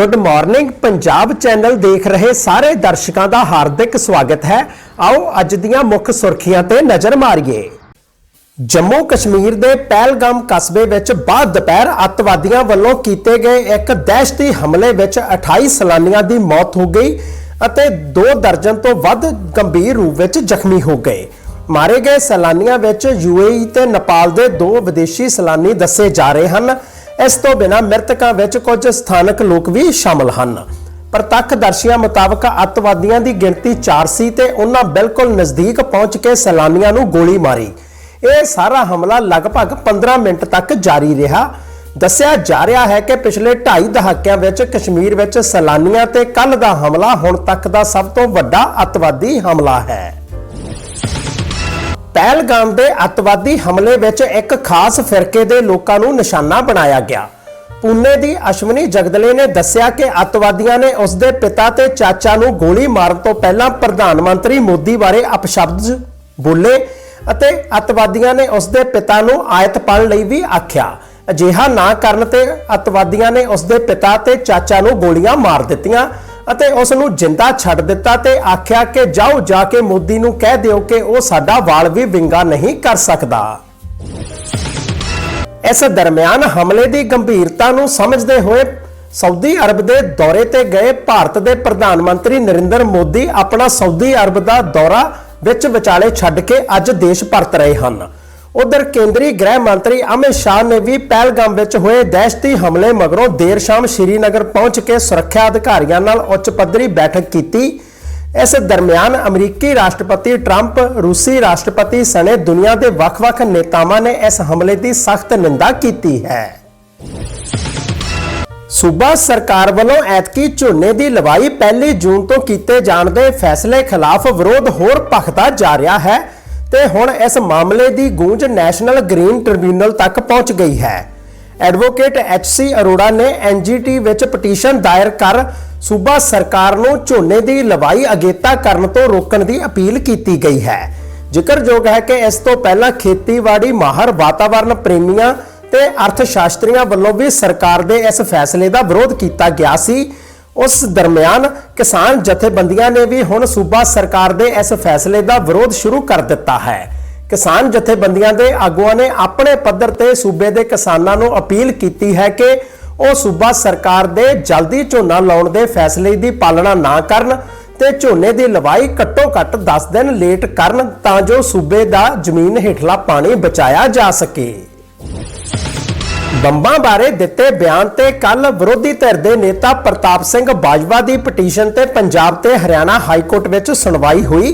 Good morning Punjab channel ਦੇਖ ਰਹੇ ਸਾਰੇ ਦਰਸ਼ਕਾਂ ਦਾ ਹਾਰਦਿਕ ਸਵਾਗਤ ਹੈ। ਆਓ ਅੱਜ ਦੀਆਂ ਮੁੱਖ ਸੁਰਖੀਆਂ ਤੇ ਨਜ਼ਰ ਮਾਰੀਏ। ਜੰਮੂ ਕਸ਼ਮੀਰ ਦੇ ਪਹਿਲਗਾਮ ਕਸਬੇ ਵਿੱਚ ਬਾਅਦ ਦੁਪਹਿਰ ਅੱਤਵਾਦੀਆਂ ਵੱਲੋਂ ਕੀਤੇ ਗਏ ਇੱਕ ਦਹਿਸ਼ਤੀ ਹਮਲੇ ਵਿੱਚ 28 ਸੈਲਾਨੀਆਂ ਦੀ ਮੌਤ ਹੋ ਗਈ ਅਤੇ 2 ਦਰਜਨ ਤੋਂ ਵੱਧ ਗੰਭੀਰ ਰੂਪ ਵਿੱਚ ਜ਼ਖਮੀ ਹੋ ਗਏ। ਮਾਰੇ ਗਏ ਸੈਲਾਨੀਆਂ ਵਿੱਚ ਯੂਏਈ ਤੇ ਨੇਪਾਲ ਦੇ ਦੋ ਵਿਦੇਸ਼ੀ ਸੈਲਾਨੀ ਦੱਸੇ ਜਾ ਰਹੇ ਹਨ। ਇਸ ਤੋਂ ਬਿਨਾਂ ਮ੍ਰਿਤਕਾਂ ਵਿੱਚ ਕੁਝ ਸਥਾਨਕ ਲੋਕ ਵੀ ਸ਼ਾਮਲ ਹਨ। ਪ੍ਰਤੱਖਦਰਸ਼ੀਆਂ ਮੁਤਾਬਕ ਅੱਤਵਾਦੀਆਂ ਦੀ ਗਿਣਤੀ 4 ਸੀ ਤੇ ਉਹਨਾਂ ਬਿਲਕੁਲ ਨਜ਼ਦੀਕ ਪਹੁੰਚ ਕੇ ਸੈਲਾਨੀਆਂ ਨੂੰ ਗੋਲੀ ਮਾਰੀ। ਇਹ ਸਾਰਾ ਹਮਲਾ ਲਗਭਗ 15 ਮਿੰਟ ਤੱਕ ਜਾਰੀ ਰਿਹਾ। ਦੱਸਿਆ ਜਾ ਰਿਹਾ ਹੈ ਕਿ ਪਿਛਲੇ 2.5 ਦਹਾਕਿਆਂ ਵਿੱਚ ਕਸ਼ਮੀਰ ਵਿੱਚ ਸੈਲਾਨੀਆਂ ਤੇ ਕੱਲ ਦਾ ਹਮਲਾ ਹੁਣ ਤੱਕ ਦਾ ਸਭ ਤੋਂ ਵੱਡਾ ਅੱਤਵਾਦੀ ਹਮਲਾ ਹੈ। ਪਹਿਲਗਾਮ ਦੇ ਅੱਤਵਾਦੀ ਹਮਲੇ ਵਿੱਚ ਇੱਕ ਖਾਸ ਫਿਰਕੇ ਦੇ ਲੋਕਾਂ ਨੂੰ ਨਿਸ਼ਾਨਾ ਬਣਾਇਆ ਗਿਆ। ਪੁਣੇ ਦੀ ਅਸ਼ਵਨੀ ਜਗਦਲੇ ਨੇ ਦੱਸਿਆ ਕਿ ਅੱਤਵਾਦੀਆਂ ਨੇ ਉਸ ਦੇ ਪਿਤਾ ਤੇ ਚਾਚਾ ਨੂੰ ਗੋਲੀ ਮਾਰਨ ਤੋਂ ਪਹਿਲਾਂ ਪ੍ਰਧਾਨ ਮੰਤਰੀ ਮੋਦੀ ਬਾਰੇ ਅਪਸ਼ਬਦ ਬੋਲੇ ਅਤੇ ਅੱਤਵਾਦੀਆਂ ਨੇ ਉਸ ਦੇ ਪਿਤਾ ਨੂੰ ਆਇਤ ਪੜ੍ਹਨ ਲਈ ਵੀ ਆਖਿਆ। ਅਜਿਹਾ ਨਾ ਕਰਨ ਤੇ ਅੱਤਵਾਦੀਆਂ ਨੇ ਉਸ ਦੇ ਪਿਤਾ ਤੇ ਚਾਚਾ ਨੂੰ ਗੋਲੀਆਂ ਮਾਰ ਦਿੱਤੀਆਂ। ਅਤੇ ਉਸ ਨੂੰ ਜਿੰਦਾ ਛੱਡ ਦਿੱਤਾ ਤੇ ਆਖਿਆ ਕਿ ਜਾਓ ਜਾ ਕੇ ਮੋਦੀ ਨੂੰ ਕਹਿ ਦਿਓ ਕਿ ਉਹ ਸਾਡਾ ਵਾਲ ਵੀ ਵਿੰਗਾ ਨਹੀਂ ਕਰ ਸਕਦਾ। ਇਸ ਦਰਮਿਆਨ ਹਮਲੇ ਦੀ ਗੰਭੀਰਤਾ ਨੂੰ ਸਮਝਦੇ ਹੋਏ ਸਾਊਦੀ ਅਰਬ ਦੇ ਦੌਰੇ ਤੇ ਗਏ ਭਾਰਤ ਦੇ ਪ੍ਰਧਾਨ ਮੰਤਰੀ ਨਰਿੰਦਰ ਮੋਦੀ ਆਪਣਾ ਸਾਊਦੀ ਅਰਬ ਦਾ ਦੌਰਾ ਵਿੱਚ ਵਿਚਾਲੇ ਛੱਡ ਕੇ ਅੱਜ ਦੇਸ਼ ਪਰਤ ਰਹੇ ਹਨ। ਉਧਰ ਕੇਂਦਰੀ ਗ੍ਰਹਿ ਮੰਤਰੀ ਅਮਿਤ ਸ਼ਾਹ ਨੇ ਵੀ ਪਹਿਲਗਾਮ ਵਿੱਚ ਹੋਏ ਦਹਿਸ਼ਤੀ ਹਮਲੇ ਮਗਰੋਂ ਦੇਰ ਸ਼ਾਮ ਸ਼੍ਰੀਨਗਰ ਪਹੁੰਚ ਕੇ ਸੁਰੱਖਿਆ ਅਧਿਕਾਰੀਆਂ ਨਾਲ ਉੱਚ ਪੱਧਰੀ ਬੈਠਕ ਕੀਤੀ। ਇਸ ਦਰਮਿਆਨ ਅਮਰੀਕੀ ਰਾਸ਼ਟਰਪਤੀ ਟਰੰਪ, ਰੂਸੀ ਰਾਸ਼ਟਰਪਤੀ ਸਣੇ ਦੁਨੀਆ ਦੇ ਵੱਖ-ਵੱਖ ਨੇਤਾਵਾਂ ਨੇ ਇਸ ਹਮਲੇ ਦੀ ਸਖਤ ਨਿੰਦਾ ਕੀਤੀ ਹੈ। ਸੂਬਾ ਸਰਕਾਰ ਵੱਲੋਂ ਐਤਕੀ ਝੋਨੇ ਦੀ ਲਵਾਈ ਪਹਿਲੀ ਜੂਨ ਤੋਂ ਕੀਤੇ ਜਾਣ ਦੇ ਫੈਸਲੇ ਖਿਲਾਫ ਵਿਰੋਧ ਹੋਰ ਭਖਦਾ ਜਾ ਰਿਹਾ ਹੈ। ਤੇ ਹੁਣ ਇਸ ਮਾਮਲੇ ਦੀ ਗੂੰਜ ਨੈਸ਼ਨਲ ਗ੍ਰੀਨ ਟ੍ਰਿਬਿਊਨਲ ਤੱਕ ਪਹੁੰਚ ਗਈ ਹੈ। ਐਡਵੋਕੇਟ ਐਚਸੀ ਅਰੋੜਾ ਨੇ ਐਨਜੀਟੀ ਵਿੱਚ ਪਟੀਸ਼ਨ ਦਾਇਰ ਕਰ ਸੂਬਾ ਸਰਕਾਰ ਨੂੰ ਝੋਨੇ ਦੀ ਲਵਾਈ ਅਗੇਤਾ ਕਰਨ ਤੋਂ ਰੋਕਣ ਦੀ ਅਪੀਲ ਕੀਤੀ ਗਈ ਹੈ। ਜ਼ਿਕਰਯੋਗ ਹੈ ਕਿ ਇਸ ਤੋਂ ਪਹਿਲਾਂ ਖੇਤੀਬਾੜੀ, ਮਾਹਰ ਵਾਤਾਵਰਣ ਪ੍ਰੇਮੀਆਂ ਤੇ ਅਰਥ ਸ਼ਾਸਤਰੀਆਂ ਵੱਲੋਂ ਵੀ ਸਰਕਾਰ ਦੇ ਇਸ ਫੈਸਲੇ ਦਾ ਵਿਰੋਧ ਕੀਤਾ ਗਿਆ ਸੀ। ਉਸ ਦਰਮਿਆਨ ਕਿਸਾਨ ਜਥੇਬੰਦੀਆਂ ਨੇ ਵੀ ਹੁਣ ਸੂਬਾ ਸਰਕਾਰ ਦੇ ਇਸ ਫੈਸਲੇ ਦਾ ਵਿਰੋਧ ਸ਼ੁਰੂ ਕਰ ਦਿੱਤਾ ਹੈ। ਕਿਸਾਨ ਜਥੇਬੰਦੀਆਂ ਦੇ ਆਗੂਆਂ ਨੇ ਆਪਣੇ ਪੱਧਰ ਤੇ ਸੂਬੇ ਦੇ ਕਿਸਾਨਾਂ ਨੂੰ ਅਪੀਲ ਕੀਤੀ ਹੈ ਕਿ ਉਹ ਸੂਬਾ ਸਰਕਾਰ ਦੇ ਜਲਦੀ ਝੋਨਾ ਲਾਉਣ ਦੇ ਫੈਸਲੇ ਦੀ ਪਾਲਣਾ ਨਾ ਕਰਨ ਤੇ ਝੋਨੇ ਦੀ ਲਵਾਈ ਘੱਟੋ ਘੱਟ 10 ਦਿਨ ਲੇਟ ਕਰਨ ਤਾਂ ਜੋ ਸੂਬੇ ਦਾ ਜ਼ਮੀਨ ਹੇਠਲਾ ਪਾਣੀ ਬਚਾਇਆ ਜਾ ਸਕੇ। ਬੰਬਾਂ ਬਾਰੇ ਦਿੱਤੇ ਬਿਆਨ ਤੇ ਕੱਲ ਵਿਰੋਧੀ ਧਿਰ ਦੇ ਨੇਤਾ ਪ੍ਰਤਾਪ ਸਿੰਘ ਬਾਜਵਾ ਦੀ ਪਟੀਸ਼ਨ ਤੇ ਪੰਜਾਬ ਤੇ ਹਰਿਆਣਾ ਹਾਈ ਕੋਰਟ ਵਿੱਚ ਸੁਣਵਾਈ ਹੋਈ,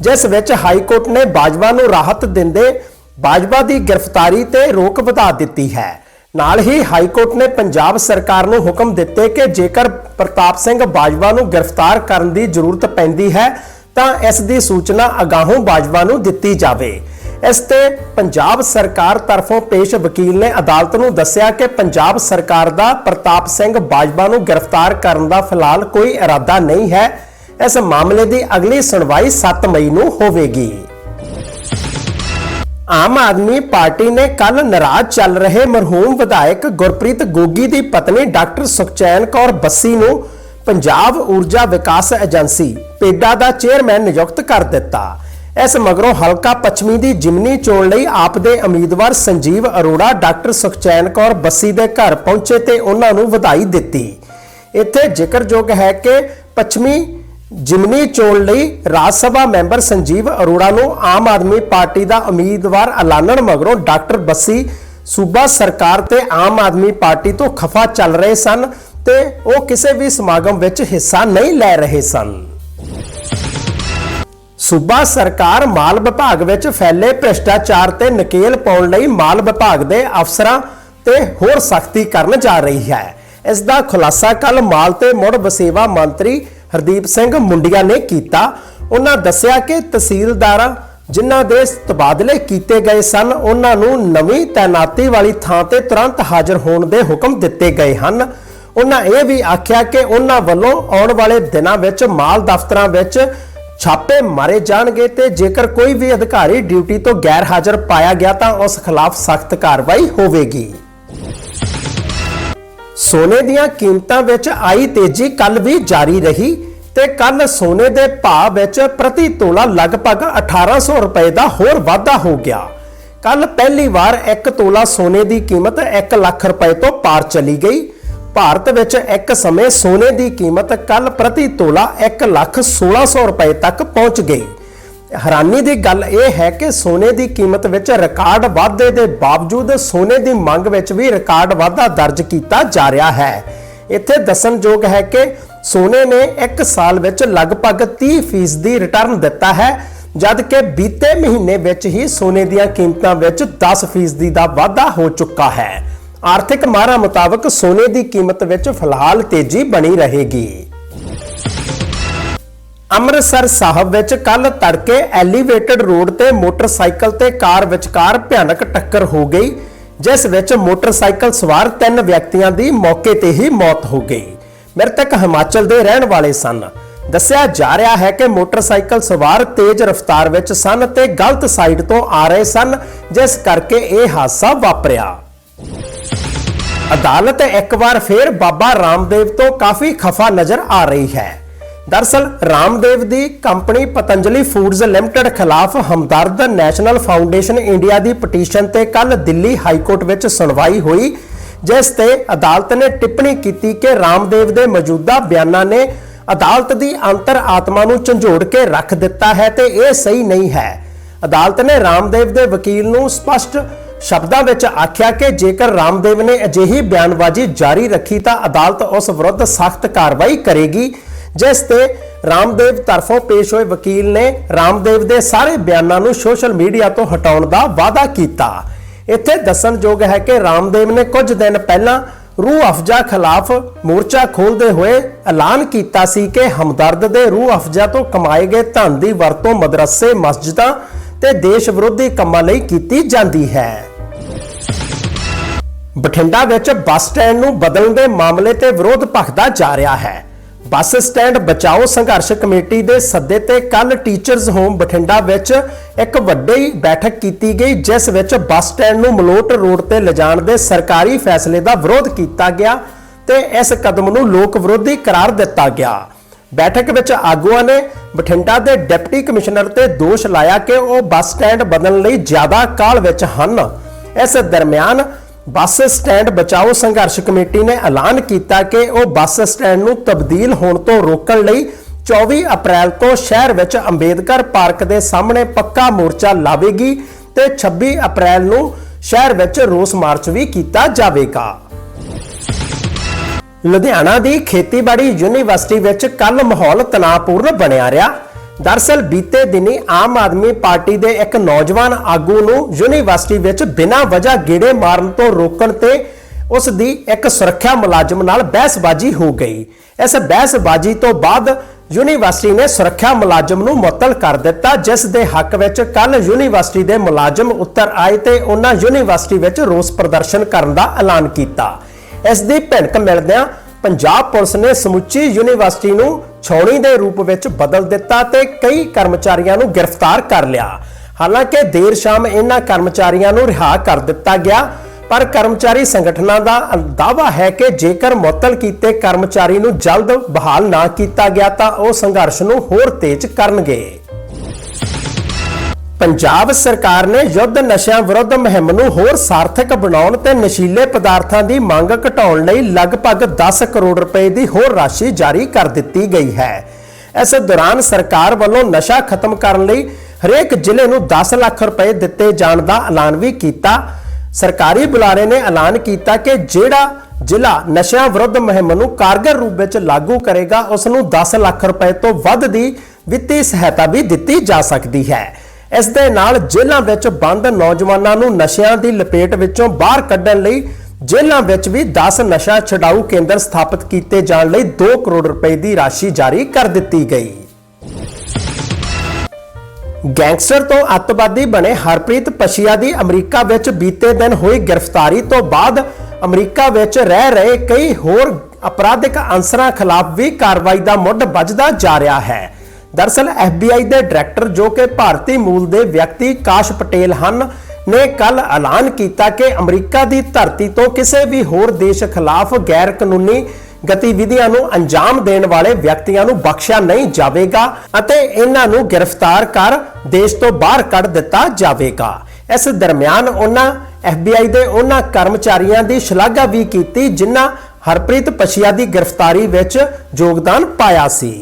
ਜਿਸ ਵਿੱਚ ਹਾਈ ਕੋਰਟ ਨੇ ਬਾਜਵਾ ਨੂੰ ਰਾਹਤ ਦਿੰਦੇ ਬਾਜਵਾ ਦੀ ਗ੍ਰਿਫਤਾਰੀ ਤੇ ਰੋਕ ਵਧਾ ਦਿੱਤੀ ਹੈ। ਨਾਲ ਹੀ ਹਾਈ ਕੋਰਟ ਨੇ ਪੰਜਾਬ ਸਰਕਾਰ ਨੂੰ ਹੁਕਮ ਦਿੱਤੇ ਕਿ ਜੇਕਰ ਪ੍ਰਤਾਪ ਸਿੰਘ ਬਾਜਵਾ ਨੂੰ ਗ੍ਰਿਫਤਾਰ ਕਰਨ ਦੀ ਜ਼ਰੂਰਤ ਪੈਂਦੀ ਹੈ, ਤਾਂ ਇਸ ਦੀ ਸੂਚਨਾ ਅਗਾਹੋਂ ਬਾਜਵਾ ਨੂੰ ਦਿੱਤੀ ਜਾਵੇ। ਇਸ ਤੇ ਪੰਜਾਬ ਸਰਕਾਰ ਤਰਫੋਂ ਪੇਸ਼ ਵਕੀਲ ਨੇ ਅਦਾਲਤ ਨੂੰ ਦੱਸਿਆ ਕਿ ਪੰਜਾਬ ਸਰਕਾਰ ਦਾ ਪ੍ਰਤਾਪ ਸਿੰਘ ਬਾਜਵਾ ਨੂੰ ਗ੍ਰਿਫਤਾਰ ਕਰਨ ਦਾ ਫਿਲਹਾਲ ਕੋਈ ਇਰਾਦਾ ਨਹੀਂ ਹੈ। ਇਸ ਮਾਮਲੇ ਦੀ ਅਗਲੀ ਸੁਣਵਾਈ 7 ਮਈ ਨੂੰ ਹੋਵੇਗੀ। ਆਮ ਆਦਮੀ ਪਾਰਟੀ ਨੇ ਕੱਲ ਨਾਰਾਜ਼ ਚੱਲ ਰਹੇ ਮਰਹੂਮ ਵਿਧਾਇਕ ਗੁਰਪ੍ਰੀਤ ਗੋਗੀ ਦੀ ਪਤਨੀ ਡਾਕਟਰ ਸੁਖਚੈਨ ਕੌਰ ਬੱਸੀ ਨੂੰ ਪੰਜਾਬ ਊਰਜਾ ਵਿਕਾਸ ਏਜੰਸੀ ਪੇਡਾ ਦਾ ਚੇਅਰਮੈਨ ਨਿਯੁਕਤ ਕਰ ਦਿੱਤਾ। ਇਸ ਮਗਰੋਂ ਹਲਕਾ ਪੱਛਮੀ ਦੀ ਜਿਮਨੀ ਚੋਣ ਲਈ ਆਪ ਦੇ ਉਮੀਦਵਾਰ ਸੰਜੀਵ ਅਰੋੜਾ, ਡਾਕਟਰ ਸੁਖਚੈਨ ਕੌਰ ਬੱਸੀ ਦੇ ਘਰ ਪਹੁੰਚੇ ਤੇ ਉਹਨਾਂ ਨੂੰ ਵਧਾਈ ਦਿੱਤੀ। ਇੱਥੇ ਜ਼ਿਕਰਯੋਗ ਹੈ ਕਿ ਪੱਛਮੀ ਜਿਮਨੀ ਚੋਣ ਲਈ ਰਾਜ ਸਭਾ ਮੈਂਬਰ ਸੰਜੀਵ ਅਰੋੜਾ ਨੂੰ ਆਮ ਆਦਮੀ ਪਾਰਟੀ ਦਾ ਉਮੀਦਵਾਰ ਐਲਾਨਣ ਮਗਰੋਂ ਡਾਕਟਰ ਬੱਸੀ ਸੂਬਾ ਸਰਕਾਰ ਤੇ ਆਮ ਆਦਮੀ ਪਾਰਟੀ ਤੋਂ ਖਫਾ ਚੱਲ ਰਹੇ ਸਨ ਤੇ ਉਹ ਕਿਸੇ ਵੀ ਸਮਾਗਮ ਵਿੱਚ ਹਿੱਸਾ ਨਹੀਂ ਲੈ ਰਹੇ ਸਨ। ਸੂਬਾ ਸਰਕਾਰ ਮਾਲ ਵਿਭਾਗ ਵਿੱਚ ਫੈਲੇ ਭ੍ਰਿਸ਼ਟਾਚਾਰ ਤੇ ਨਕੇਲ ਪਾਉਣ ਲਈ ਮਾਲ ਵਿਭਾਗ ਦੇ ਅਫਸਰਾਂ ਤੇ ਹੋਰ ਸਖਤੀ ਕਰਨ ਜਾ ਰਹੀ ਹੈ। ਇਸ ਦਾ ਖੁਲਾਸਾ ਕੱਲ ਮਾਲ ਤੇ ਮੁੜ ਵਸੇਵਾ ਮੰਤਰੀ ਹਰਦੀਪ ਸਿੰਘ ਮੁੰਡੀਆ ਨੇ ਕੀਤਾ। ਉਹਨਾਂ ਦੱਸਿਆ ਕਿ ਤਹਿਸੀਲਦਾਰਾਂ ਜਿਨ੍ਹਾਂ ਦੇ ਤਬਾਦਲੇ ਕੀਤੇ ਗਏ ਸਨ, ਉਹਨਾਂ ਨੂੰ ਨਵੀਂ ਤਾਇਨਾਤੀ ਵਾਲੀ ਥਾਂ ਤੇ ਤੁਰੰਤ ਹਾਜ਼ਰ ਹੋਣ ਦੇ ਹੁਕਮ ਦਿੱਤੇ ਗਏ ਹਨ। ਉਹਨਾਂ ਇਹ ਵੀ ਆਖਿਆ ਕਿ ਉਹਨਾਂ ਵੱਲੋਂ ਆਉਣ ਵਾਲੇ ਦਿਨਾਂ ਵਿੱਚ ਮਾਲ ਦਫ਼ਤਰਾਂ ਵਿੱਚ ਛਾਪੇ ਮਾਰੇ ਜਾਣਗੇ ਤੇ ਜੇਕਰ ਕੋਈ ਵੀ ਅਧਿਕਾਰੀ ਡਿਊਟੀ ਤੋਂ ਗੈਰ ਹਾਜ਼ਰ ਪਾਇਆ ਗਿਆ ਤਾਂ ਉਸ ਖਿਲਾਫ ਸਖਤ ਕਾਰਵਾਈ ਹੋਵੇਗੀ। ਸੋਨੇ ਦੀਆਂ ਕੀਮਤਾਂ ਵਿੱਚ ਆਈ ਤੇਜ਼ੀ ਕੱਲ ਵੀ ਜਾਰੀ ਰਹੀ ਤੇ ਕੱਲ ਸੋਨੇ ਦੇ ਭਾਅ ਵਿੱਚ ਪ੍ਰਤੀ ਤੋਲਾ ਲਗਭਗ 1800 ਰੁਪਏ ਦਾ ਹੋਰ ਵਾਧਾ ਹੋ ਗਿਆ। ਕੱਲ ਪਹਿਲੀ ਵਾਰ 1 ਤੋਲਾ ਸੋਨੇ ਦੀ ਕੀਮਤ 1 ਲੱਖ ਰੁਪਏ ਤੋਂ ਪਾਰ ਚਲੀ ਗਈ। ਭਾਰਤ ਵਿੱਚ ਇੱਕ ਸਮੇਂ ਸੋਨੇ ਦੀ ਕੀਮਤ ਕੱਲ ਪ੍ਰਤੀ ਤੋਲਾ 1 ਲੱਖ 1600 ਰੁਪਏ ਤੱਕ ਪਹੁੰਚ ਗਈ। ਹੈਰਾਨੀ ਦੀ ਗੱਲ ਇਹ ਹੈ ਕਿ ਸੋਨੇ ਦੀ ਕੀਮਤ ਵਿੱਚ ਰਿਕਾਰਡ ਵਾਧੇ ਦੇ ਬਾਵਜੂਦ ਸੋਨੇ ਦੀ ਮੰਗ ਵਿੱਚ ਵੀ ਰਿਕਾਰਡ ਵਾਧਾ ਦਰਜ ਕੀਤਾ ਜਾ ਰਿਹਾ ਹੈ। ਇੱਥੇ ਦੱਸਣਯੋਗ ਹੈ ਕਿ ਸੋਨੇ ਨੇ 1 ਸਾਲ ਵਿੱਚ ਲਗਭਗ 30% ਦੀ ਰਿਟਰਨ ਦਿੱਤਾ ਹੈ ਜਦ ਕਿ ਬੀਤੇ ਮਹੀਨੇ ਵਿੱਚ ਹੀ ਸੋਨੇ ਦੀਆਂ ਕੀਮਤਾਂ ਵਿੱਚ 10% ਦਾ ਵਾਧਾ ਹੋ ਚੁੱਕਾ ਹੈ। ਆਰਥਿਕ ਮਾਹਰਾਂ ਮੁਤਾਬਕ ਸੋਨੇ ਦੀ ਕੀਮਤ ਵਿੱਚ ਫਿਲਹਾਲ ਤੇਜ਼ੀ ਬਣੀ ਰਹੇਗੀ। ਅੰਮ੍ਰਿਤਸਰ ਸਾਹਿਬ ਵਿੱਚ ਕੱਲ ਤੜਕੇ ਐਲੀਵੇਟਡ ਰੋਡ ਤੇ ਮੋਟਰਸਾਈਕਲ ਤੇ ਕਾਰ ਵਿਚਕਾਰ ਭਿਆਨਕ ਟੱਕਰ ਹੋ ਗਈ, ਜਿਸ ਵਿੱਚ ਮੋਟਰਸਾਈਕਲ ਸਵਾਰ ਤਿੰਨ ਵਿਅਕਤੀਆਂ ਦੀ ਮੌਕੇ ਤੇ ਹੀ ਮੌਤ ਹੋ ਗਈ। ਮ੍ਰਿਤਕ ਹਿਮਾਚਲ ਦੇ ਰਹਿਣ ਵਾਲੇ ਸਨ। ਦੱਸਿਆ ਜਾ ਰਿਹਾ ਹੈ ਕਿ ਮੋਟਰਸਾਈਕਲ ਸਵਾਰ ਤੇਜ਼ ਰਫ਼ਤਾਰ ਵਿੱਚ ਸਨ ਤੇ ਗਲਤ ਸਾਈਡ ਤੋਂ ਆ ਰਹੇ ਸਨ, ਜਿਸ ਕਰਕੇ ਇਹ ਹਾਦਸਾ ਵਾਪਰਿਆ। ਅਦਾਲਤ ਇੱਕ ਵਾਰ ਫੇਰ ਬਾਬਾ ਰਾਮਦੇਵ ਤੋਂ ਕਾਫੀ ਖਫਾ ਨਜ਼ਰ ਆ ਰਹੀ ਹੈ। ਦਰਸਲ, ਰਾਮਦੇਵ ਦੀ ਕੰਪਨੀ ਪਤੰਜਲੀ ਫੂਡਜ਼ ਲਿਮਟਿਡ ਖਿਲਾਫ ਹਮਦਰਦ ਨੈਸ਼ਨਲ ਫਾਊਂਡੇਸ਼ਨ ਇੰਡੀਆ ਦੀ ਪਟੀਸ਼ਨ ਤੇ ਕੱਲ ਦਿੱਲੀ ਹਾਈ ਕੋਰਟ ਵਿੱਚ ਸੁਣਵਾਈ ਹੋਈ, ਜਿਸ ਤੇ ਅਦਾਲਤ ਨੇ ਟਿੱਪਣੀ ਕੀਤੀ ਕਿ ਰਾਮਦੇਵ ਦੇ ਮੌਜੂਦਾ ਬਿਆਨਾਂ ਨੇ ਅਦਾਲਤ ਦੀ ਅੰਤਰ ਆਤਮਾ ਨੂੰ ਝੰਜੋੜ ਕੇ ਰੱਖ ਦਿੱਤਾ ਹੈ ਤੇ ਇਹ ਸਹੀ ਨਹੀਂ ਹੈ। ਅਦਾਲਤ ਨੇ ਰਾਮਦੇਵ ਦੇ ਵਕੀਲ ਨੂੰ ਸਪਸ਼ਟ ਸ਼ਬਦਾਂ ਵਿੱਚ ਆਖਿਆ ਕਿ ਜੇਕਰ ਰਾਮਦੇਵ ਨੇ ਅਜਿਹੀ ਬਿਆਨਬਾਜ਼ੀ ਜਾਰੀ ਰੱਖੀ ਤਾਂ ਅਦਾਲਤ ਉਸ ਵਿਰੁੱਧ ਸਖਤ ਕਾਰਵਾਈ ਕਰੇਗੀ, ਜਿਸ ਤੇ ਰਾਮਦੇਵ ਤਰਫੋਂ ਪੇਸ਼ ਹੋਏ ਵਕੀਲ ਨੇ ਰਾਮਦੇਵ ਦੇ ਸਾਰੇ ਬਿਆਨਾਂ ਨੂੰ ਸੋਸ਼ਲ ਮੀਡੀਆ ਤੋਂ ਹਟਾਉਣ ਦਾ ਵਾਅਦਾ ਕੀਤਾ। ਇੱਥੇ ਦੱਸਣਯੋਗ ਹੈ ਕਿ ਰਾਮਦੇਵ ਨੇ ਕੁਝ ਦਿਨ ਪਹਿਲਾਂ ਰੂਹ ਅਫਜਾ ਖਿਲਾਫ ਮੋਰਚਾ ਖੋਲਦੇ ਹੋਏ ਐਲਾਨ ਕੀਤਾ ਸੀ ਕਿ ਹਮਦਰਦ ਦੇ ਰੂਹ ਅਫਜਾ ਤੋਂ ਕਮਾਏ ਗਏ ਧਨ ਦੀ ਵਰਤੋਂ ਮਦਰਸੇ ਮਸਜਿਦਾਂ ਤੇ ਦੇਸ਼ ਵਿਰੋਧੀ ਕੰਮਾਂ ਲਈ ਕੀਤੀ ਜਾਂਦੀ ਹੈ। ਬਠਿੰਡਾ ਵਿੱਚ ਬੱਸ ਸਟੈਂਡ ਨੂੰ ਬਦਲਣ ਦੇ ਮਾਮਲੇ ਤੇ ਵਿਰੋਧ ਭਖਦਾ ਜਾ ਰਿਹਾ ਹੈ। ਬੱਸ ਸਟੈਂਡ ਬਚਾਓ ਸੰਘਰਸ਼ ਕਮੇਟੀ ਦੇ ਸੱਦੇ ਤੇ ਕੱਲ ਟੀਚਰਜ਼ ਹੋਮ ਬਠਿੰਡਾ ਵਿੱਚ ਇੱਕ ਵੱਡੀ ਬੈਠਕ ਕੀਤੀ ਗਈ, ਜਿਸ ਵਿੱਚ ਬੱਸ ਸਟੈਂਡ ਨੂੰ ਮਲੋਟ ਰੋਡ ਤੇ ਲਿਜਾਣ ਦੇ ਸਰਕਾਰੀ ਫੈਸਲੇ ਦਾ ਵਿਰੋਧ ਕੀਤਾ ਗਿਆ ਤੇ ਇਸ ਕਦਮ ਨੂੰ ਲੋਕ ਵਿਰੋਧੀ ਕਰਾਰ ਦਿੱਤਾ ਗਿਆ। ਬੈਠਕ ਵਿੱਚ ਆਗੂਆਂ ਨੇ ਬਠਿੰਡਾ ਦੇ ਡਿਪਟੀ ਕਮਿਸ਼ਨਰ ਤੇ ਦੋਸ਼ ਲਾਇਆ ਕਿ ਉਹ ਬੱਸ ਸਟੈਂਡ ਬਦਲਣ ਲਈ ਜ਼ਿਆਦਾ ਕਾਲ ਵਿੱਚ ਹਨ। ਇਸ ਦਰਮਿਆਨ ਬੱਸ ਸਟੈਂਡ ਬਚਾਓ ਸੰਘਰਸ਼ ਕਮੇਟੀ ਨੇ ਐਲਾਨ ਕੀਤਾ ਕਿ ਉਹ ਬੱਸ ਸਟੈਂਡ ਨੂੰ ਤਬਦੀਲ ਹੋਣ ਤੋਂ ਰੋਕਣ ਲਈ 24 ਅਪ੍ਰੈਲ ਤੋਂ ਸ਼ਹਿਰ ਵਿੱਚ ਅੰਬੇਦਕਰ ਪਾਰਕ ਦੇ ਸਾਹਮਣੇ ਪੱਕਾ ਮੋਰਚਾ ਲਾਵੇਗੀ ਤੇ 26 ਅਪ੍ਰੈਲ ਨੂੰ ਸ਼ਹਿਰ ਵਿੱਚ ਰੋਸ ਮਾਰਚ ਵੀ ਕੀਤਾ ਜਾਵੇਗਾ। ਲੁਧਿਆਣਾ ਦੀ ਖੇਤੀਬਾੜੀ ਯੂਨੀਵਰਸਿਟੀ ਵਿੱਚ ਕੱਲ ਮਾਹੌਲ ਤਣਾਅਪੂਰਨ ਬਣਿਆ ਰਿਹਾ। ਦਰਸਲ ਬੀਤੇ ਦਿਨੀ ਆਮ ਆਦਮੀ ਪਾਰਟੀ ਦੇ ਇੱਕ ਨੌਜਵਾਨ ਆਗੂ ਨੂੰ ਯੂਨੀਵਰਸਿਟੀ ਵਿੱਚ ਬਿਨਾਂ ਵਜ੍ਹਾ ਗੇੜੇ ਮਾਰਨ ਤੋਂ ਰੋਕਣ ਤੇ ਉਸ ਦੀ ਇੱਕ ਸੁਰੱਖਿਆ ਮੁਲਾਜ਼ਮ ਨਾਲ ਬਹਿਸਬਾਜ਼ੀ ਹੋ ਗਈ। ਇਸ ਬਹਿਸਬਾਜ਼ੀ ਤੋਂ ਬਾਅਦ ਯੂਨੀਵਰਸਿਟੀ ਨੇ ਸੁਰੱਖਿਆ ਮੁਲਾਜ਼ਮ ਨੂੰ ਮੁਅੱਤਲ ਕਰ ਦਿੱਤਾ, ਜਿਸ ਦੇ ਹੱਕ ਵਿੱਚ ਕੱਲ ਯੂਨੀਵਰਸਿਟੀ ਦੇ ਮੁਲਾਜ਼ਮ ਉੱਤਰ ਆਏ ਤੇ ਉਹਨਾਂ ਯੂਨੀਵਰਸਿਟੀ ਵਿੱਚ ਰੋਸ ਪ੍ਰਦਰਸ਼ਨ ਕਰਨ ਦਾ ਐਲਾਨ ਕੀਤਾ। ਇਸ ਦੀ ਭਿਣਕ ਮਿਲਦਿਆਂ ਪੰਜਾਬ ਪੁਲਿਸ ਨੇ ਸਮੁੱਚੀ ਯੂਨੀਵਰਸਿਟੀ ਨੂੰ ਛਾਉਣੀ ਦੇ ਰੂਪ ਵਿੱਚ ਬਦਲ ਦਿੱਤਾ ਤੇ ਕਈ ਕਰਮਚਾਰੀਆਂ ਨੂੰ ਗ੍ਰਿਫਤਾਰ ਕਰ ਲਿਆ। ਹਾਲਾਂਕਿ ਦੇਰ ਸ਼ਾਮ ਇਹਨਾਂ ਕਰਮਚਾਰੀਆਂ ਨੂੰ ਰਿਹਾ ਕਰ ਦਿੱਤਾ ਗਿਆ, ਪਰ ਕਰਮਚਾਰੀ ਸੰਗਠਨਾਂ ਦਾ ਦਾਅਵਾ ਹੈ ਕਿ ਜੇਕਰ ਮੁਅੱਤਲ ਕੀਤੇ ਕਰਮਚਾਰੀ ਨੂੰ ਜਲਦ ਬਹਾਲ ਨਾ ਕੀਤਾ ਗਿਆ ਤਾਂ ਉਹ ਸੰਘਰਸ਼ ਨੂੰ ਹੋਰ ਤੇਜ਼ ਕਰਨਗੇ। ਪੰਜਾਬ ਸਰਕਾਰ ਨੇ ਯੁੱਧ ਨਸ਼ਿਆਂ ਵਿਰੁੱਧ ਮੁਹਿੰਮ ਨੂੰ ਹੋਰ ਸਾਰਥਕ ਬਣਾਉਣ ਤੇ ਨਸ਼ੀਲੇ ਪਦਾਰਥਾਂ ਦੀ ਮੰਗ ਘਟਾਉਣ ਲਈ ਲਗਭਗ 10 ਕਰੋੜ ਰੁਪਏ ਦੀ ਹੋਰ ਰਾਸ਼ੀ ਜਾਰੀ ਕਰ ਦਿੱਤੀ ਗਈ ਹੈ। ਇਸ ਦੌਰਾਨ ਸਰਕਾਰ ਵੱਲੋਂ ਨਸ਼ਾ ਖਤਮ ਕਰਨ ਲਈ ਹਰੇਕ ਜ਼ਿਲ੍ਹੇ ਨੂੰ 10 ਲੱਖ ਰੁਪਏ ਦਿੱਤੇ ਜਾਣ ਦਾ ਐਲਾਨ ਵੀ ਕੀਤਾ। ਸਰਕਾਰੀ ਬੁਲਾਰੇ ਨੇ ਐਲਾਨ ਕੀਤਾ ਕਿ ਜਿਹੜਾ ਜ਼ਿਲ੍ਹਾ ਨਸ਼ਿਆਂ ਵਿਰੁੱਧ ਮੁਹਿੰਮ ਨੂੰ ਕਾਰਗਰ ਰੂਪ ਵਿੱਚ ਲਾਗੂ ਕਰੇਗਾ, ਉਸ ਨੂੰ 10 ਲੱਖ ਰੁਪਏ ਤੋਂ ਵੱਧ ਦੀ ਵਿੱਤੀ ਸਹਾਇਤਾ ਵੀ ਦਿੱਤੀ ਜਾ ਸਕਦੀ ਹੈ। ਇਸ ਦੇ ਨਾਲ ਜੇਲ੍ਹਾਂ ਵਿੱਚ ਬੰਦ ਨੌਜਵਾਨਾਂ ਨੂੰ ਨਸ਼ਿਆਂ ਦੀ ਲਪੇਟ ਵਿੱਚੋਂ ਬਾਹਰ ਕੱਢਣ ਲਈ ਜੇਲ੍ਹਾਂ ਵਿੱਚ ਵੀ 10 ਨਸ਼ਾ ਛਡਾਊ ਕੇਂਦਰ ਸਥਾਪਿਤ ਕੀਤੇ ਜਾਣ ਲਈ 2 ਕਰੋੜ ਰੁਪਏ ਦੀ ਰਾਸ਼ੀ ਜਾਰੀ ਕਰ ਦਿੱਤੀ ਗਈ। ਗੈਂਗਸਟਰ ਤੋਂ ਅੱਤਵਾਦੀ ਬਣੇ ਹਰਪ੍ਰੀਤ ਪਸ਼ੀਆ ਦੀ ਅਮਰੀਕਾ ਵਿੱਚ ਬੀਤੇ ਦਿਨ ਹੋਈ ਗ੍ਰਿਫਤਾਰੀ ਤੋਂ ਬਾਅਦ ਅਮਰੀਕਾ ਵਿੱਚ ਰਹਿ ਰਹੇ ਕਈ ਹੋਰ ਅਪਰਾਧਿਕ ਅੰਸਰਾਂ ਖਿਲਾਫ ਵੀ ਕਾਰਵਾਈ ਦਾ ਮੁੱਢ ਵੱਜਦਾ ਜਾ ਰਿਹਾ ਹੈ। ਦਰਸਲ FBI ਦੇ ਡਾਇਰੈਕਟਰ ਜੋ ਕਿ ਭਾਰਤੀ ਮੂਲ ਦੇ ਵਿਅਕਤੀ ਕਾਸ਼ ਪਟੇਲ ਹਨ, ਨੇ ਕੱਲ ਐਲਾਨ ਕੀਤਾ ਕਿ ਅਮਰੀਕਾ ਦੀ ਧਰਤੀ ਤੋਂ ਕਿਸੇ ਵੀ ਹੋਰ ਦੇਸ਼ ਖਿਲਾਫ ਗੈਰ ਕਾਨੂੰਨੀ ਗਤੀਵਿਧੀਆਂ ਨੂੰ ਅੰਜਾਮ ਦੇਣ ਵਾਲੇ ਵਿਅਕਤੀਆਂ ਨੂੰ ਬਖਸ਼ਿਆ ਨਹੀਂ ਜਾਵੇਗਾ ਅਤੇ ਇਹਨਾਂ ਨੂੰ ਗ੍ਰਿਫਤਾਰ ਕਰ ਦੇਸ਼ ਤੋਂ ਬਾਹਰ ਕੱਢ ਦਿੱਤਾ ਜਾਵੇਗਾ। ਇਸ ਦਰਮਿਆਨ ਉਹਨਾਂ FBI ਦੇ ਉਹਨਾਂ ਕਰਮਚਾਰੀਆਂ ਦੀ ਸ਼ਲਾਘਾ ਵੀ ਕੀਤੀ, ਜਿਨ੍ਹਾਂ ਹਰਪ੍ਰੀਤ ਪਛੀਆ ਦੀ ਗ੍ਰਿਫਤਾਰੀ ਵਿੱਚ ਯੋਗਦਾਨ ਪਾਇਆ ਸੀ।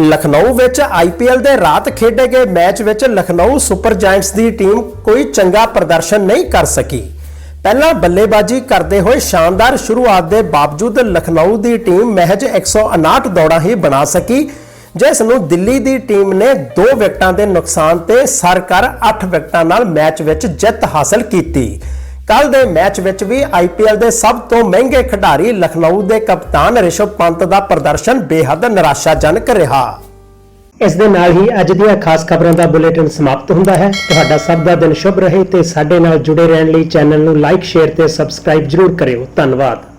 ਲਖਨਊ ਵਿੱਚ IPL ਦੇ ਰਾਤ ਖੇਡੇ ਗਏ ਮੈਚ ਵਿੱਚ ਲਖਨਊ ਸੁਪਰ ਜਾਇੰਟਸ ਦੀ ਟੀਮ ਕੋਈ ਚੰਗਾ ਪ੍ਰਦਰਸ਼ਨ ਨਹੀਂ ਕਰ ਸਕੀ। ਪਹਿਲਾਂ ਬੱਲੇਬਾਜ਼ੀ ਕਰਦੇ ਹੋਏ ਸ਼ਾਨਦਾਰ ਸ਼ੁਰੂਆਤ ਦੇ ਬਾਵਜੂਦ ਲਖਨਊ ਦੀ ਟੀਮ ਮਹਿਜ 159 ਦੌੜਾਂ ਹੀ ਬਣਾ ਸਕੀ, ਜਿਸ ਨੂੰ ਦਿੱਲੀ ਦੀ ਟੀਮ ਨੇ 2 ਵਿਕਟਾਂ ਦੇ ਨੁਕਸਾਨ ਤੇ ਸਰ ਕਰ 8 ਵਿਕਟਾਂ ਨਾਲ ਮੈਚ ਵਿੱਚ ਜਿੱਤ ਹਾਸਲ ਕੀਤੀ। ਕੱਲ ਦੇ ਮੈਚ ਵਿੱਚ ਵੀ IPL ਦੇ ਸਭ ਤੋਂ ਮਹਿੰਗੇ ਖਿਡਾਰੀ ਲਖਨਊ ਦੇ ਕਪਤਾਨ ਰਿਸ਼ਵ ਪੰਤ ਦਾ ਪ੍ਰਦਰਸ਼ਨ ਬੇਹੱਦ ਨਿਰਾਸ਼ਾਜਨਕ ਰਿਹਾ। ਇਸ ਦੇ ਨਾਲ ਹੀ ਅੱਜ ਦੀਆਂ ਖਾਸ ਖਬਰਾਂ ਦਾ ਬੁਲੇਟਿਨ ਸਮਾਪਤ ਹੁੰਦਾ ਹੈ। ਤੁਹਾਡਾ ਸਭ ਦਾ ਦਿਨ ਸ਼ੁਭ ਰਹੇ ਤੇ ਸਾਡੇ ਨਾਲ ਜੁੜੇ ਰਹਿਣ ਲਈ ਚੈਨਲ ਨੂੰ ਲਾਈਕ, ਸ਼ੇਅਰ ਤੇ ਸਬਸਕ੍ਰਾਈਬ ਜਰੂਰ ਕਰਿਓ। ਧੰਨਵਾਦ।